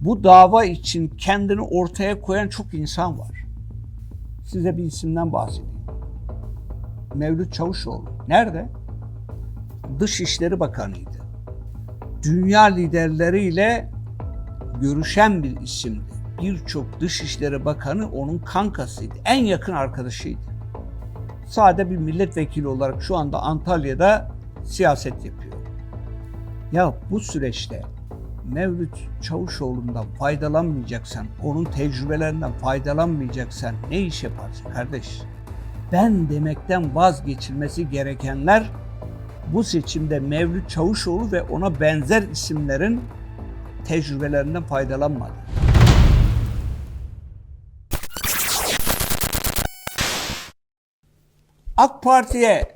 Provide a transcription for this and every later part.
Bu dava için kendini ortaya koyan çok insan var. Size bir isimden bahsedeyim. Mevlüt Çavuşoğlu. Nerede? Dışişleri Bakanıydı. Dünya liderleriyle görüşen bir isimdi. Birçok Dışişleri Bakanı onun kankasıydı. En yakın arkadaşıydı. Sade bir milletvekili olarak şu anda Antalya'da siyaset yapıyor. Ya bu süreçte Mevlüt Çavuşoğlu'ndan faydalanmayacaksan, onun tecrübelerinden faydalanmayacaksan ne iş yaparsın kardeş? Ben demekten vazgeçilmesi gerekenler bu seçimde Mevlüt Çavuşoğlu ve ona benzer isimlerin tecrübelerinden faydalanmadı. AK Parti'ye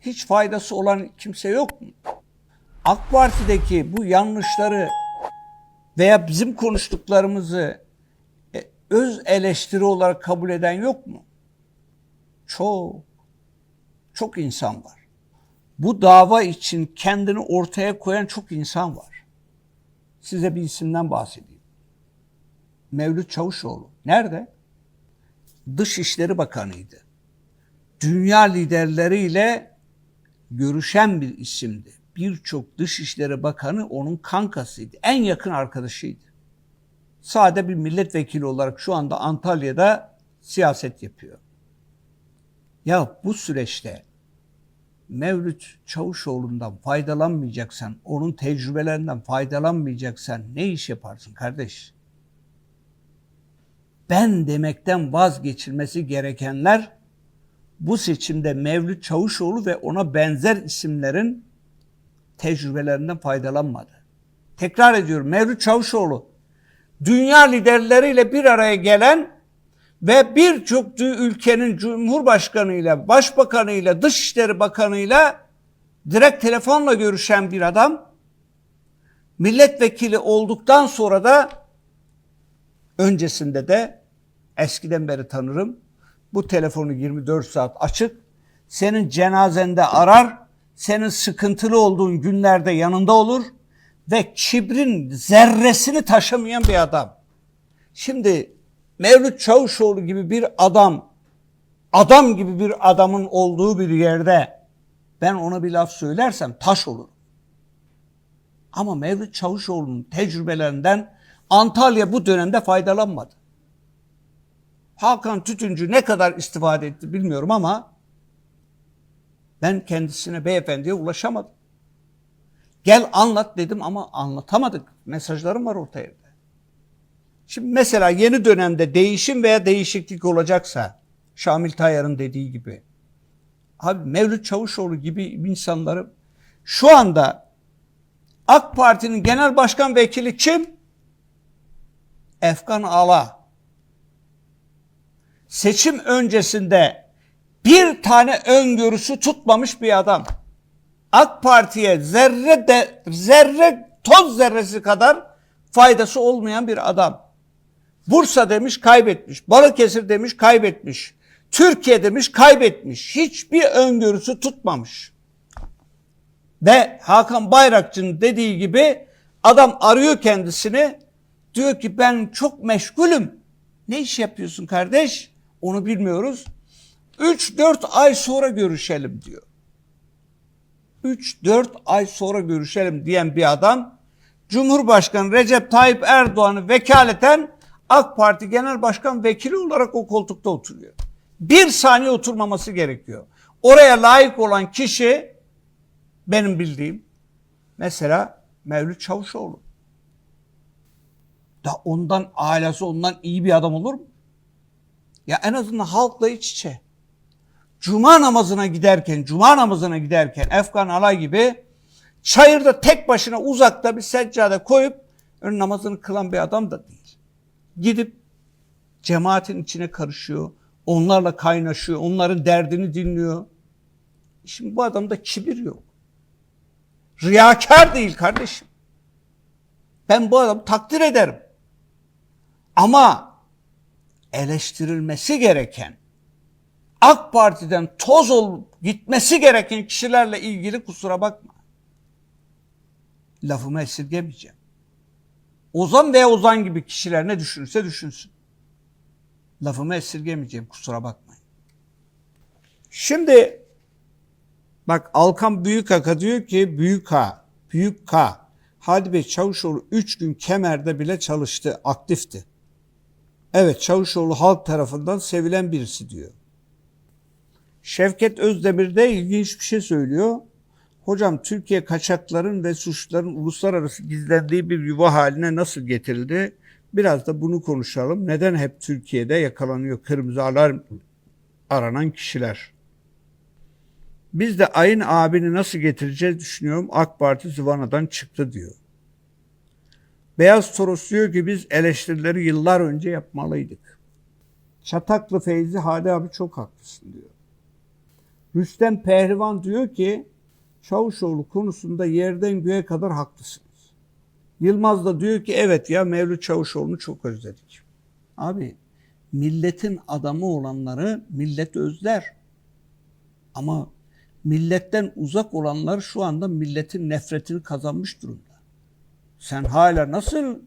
hiç faydası olan kimse yok mu? AK Parti'deki bu yanlışları veya bizim konuştuklarımızı e, öz eleştiri olarak kabul eden yok mu? Çok, çok insan var. Bu dava için kendini ortaya koyan çok insan var. Size bir isimden bahsedeyim. Mevlüt Çavuşoğlu. Nerede? Dışişleri Bakanıydı. Dünya liderleriyle görüşen bir isimdi. Birçok Dışişleri Bakanı onun kankasıydı. En yakın arkadaşıydı. Sade bir milletvekili olarak şu anda Antalya'da siyaset yapıyor. Ya bu süreçte Mevlüt Çavuşoğlu'ndan faydalanmayacaksan, onun tecrübelerinden faydalanmayacaksan ne iş yaparsın kardeş? Ben demekten vazgeçilmesi gerekenler bu seçimde Mevlüt Çavuşoğlu ve ona benzer isimlerin tecrübelerinden faydalanmadı. Tekrar ediyorum Mevlüt Çavuşoğlu dünya liderleriyle bir araya gelen ve birçok ülkenin cumhurbaşkanıyla, başbakanıyla, dışişleri bakanıyla direkt telefonla görüşen bir adam. Milletvekili olduktan sonra da öncesinde de eskiden beri tanırım. Bu telefonu 24 saat açık. Senin cenazende arar, senin sıkıntılı olduğun günlerde yanında olur ve kibrin zerresini taşımayan bir adam. Şimdi Mevlüt Çavuşoğlu gibi bir adam, adam gibi bir adamın olduğu bir yerde ben ona bir laf söylersem taş olur. Ama Mevlüt Çavuşoğlu'nun tecrübelerinden Antalya bu dönemde faydalanmadı. Hakan Tütüncü ne kadar istifade etti bilmiyorum ama ben kendisine beyefendiye ulaşamadım. Gel anlat dedim ama anlatamadık. Mesajlarım var ortaya. Şimdi mesela yeni dönemde değişim veya değişiklik olacaksa Şamil Tayyar'ın dediği gibi abi Mevlüt Çavuşoğlu gibi insanları şu anda AK Parti'nin genel başkan vekili kim? Efkan Ala. Seçim öncesinde bir tane öngörüsü tutmamış bir adam. AK Parti'ye zerre de zerre toz zerresi kadar faydası olmayan bir adam. Bursa demiş kaybetmiş. Balıkesir demiş kaybetmiş. Türkiye demiş kaybetmiş. Hiçbir öngörüsü tutmamış. Ve Hakan Bayrakçı'nın dediği gibi adam arıyor kendisini. Diyor ki ben çok meşgulüm. Ne iş yapıyorsun kardeş? Onu bilmiyoruz. 3-4 ay sonra görüşelim diyor. 3-4 ay sonra görüşelim diyen bir adam Cumhurbaşkanı Recep Tayyip Erdoğan'ı vekaleten AK Parti Genel Başkan Vekili olarak o koltukta oturuyor. Bir saniye oturmaması gerekiyor. Oraya layık olan kişi benim bildiğim mesela Mevlüt Çavuşoğlu. Da ondan ailesi ondan iyi bir adam olur mu? Ya en azından halkla iç içe. Cuma namazına giderken, cuma namazına giderken Efkan Alay gibi çayırda tek başına uzakta bir seccade koyup ön namazını kılan bir adam da değil. Gidip cemaatin içine karışıyor, onlarla kaynaşıyor, onların derdini dinliyor. Şimdi bu adamda kibir yok. Riyakar değil kardeşim. Ben bu adamı takdir ederim. Ama eleştirilmesi gereken AK Parti'den toz olup gitmesi gereken kişilerle ilgili kusura bakma. Lafımı esirgemeyeceğim. Ozan veya Ozan gibi kişiler ne düşünürse düşünsün. Lafımı esirgemeyeceğim kusura bakmayın. Şimdi bak Alkan Büyükaka diyor ki Büyük K, Büyük K. Hadi Bey Çavuşoğlu 3 gün kemerde bile çalıştı, aktifti. Evet Çavuşoğlu halk tarafından sevilen birisi diyor. Şevket Özdemir de ilginç bir şey söylüyor. Hocam Türkiye kaçakların ve suçluların uluslararası gizlendiği bir yuva haline nasıl getirildi? Biraz da bunu konuşalım. Neden hep Türkiye'de yakalanıyor kırmızı alarm aranan kişiler? Biz de Ayın abini nasıl getireceğiz düşünüyorum. AK Parti Zıvana'dan çıktı diyor. Beyaz Toros diyor ki biz eleştirileri yıllar önce yapmalıydık. Çataklı Feyzi Hadi abi çok haklısın diyor. Rüstem Pehlivan diyor ki Çavuşoğlu konusunda yerden göğe kadar haklısınız. Yılmaz da diyor ki evet ya Mevlüt Çavuşoğlu'nu çok özledik. Abi milletin adamı olanları millet özler. Ama milletten uzak olanlar şu anda milletin nefretini kazanmış durumda. Sen hala nasıl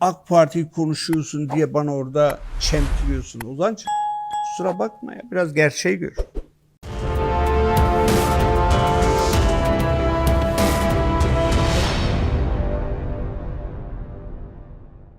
AK Parti'yi konuşuyorsun diye bana orada çemkiriyorsun Ozancığım. Kusura bakma ya biraz gerçeği gör.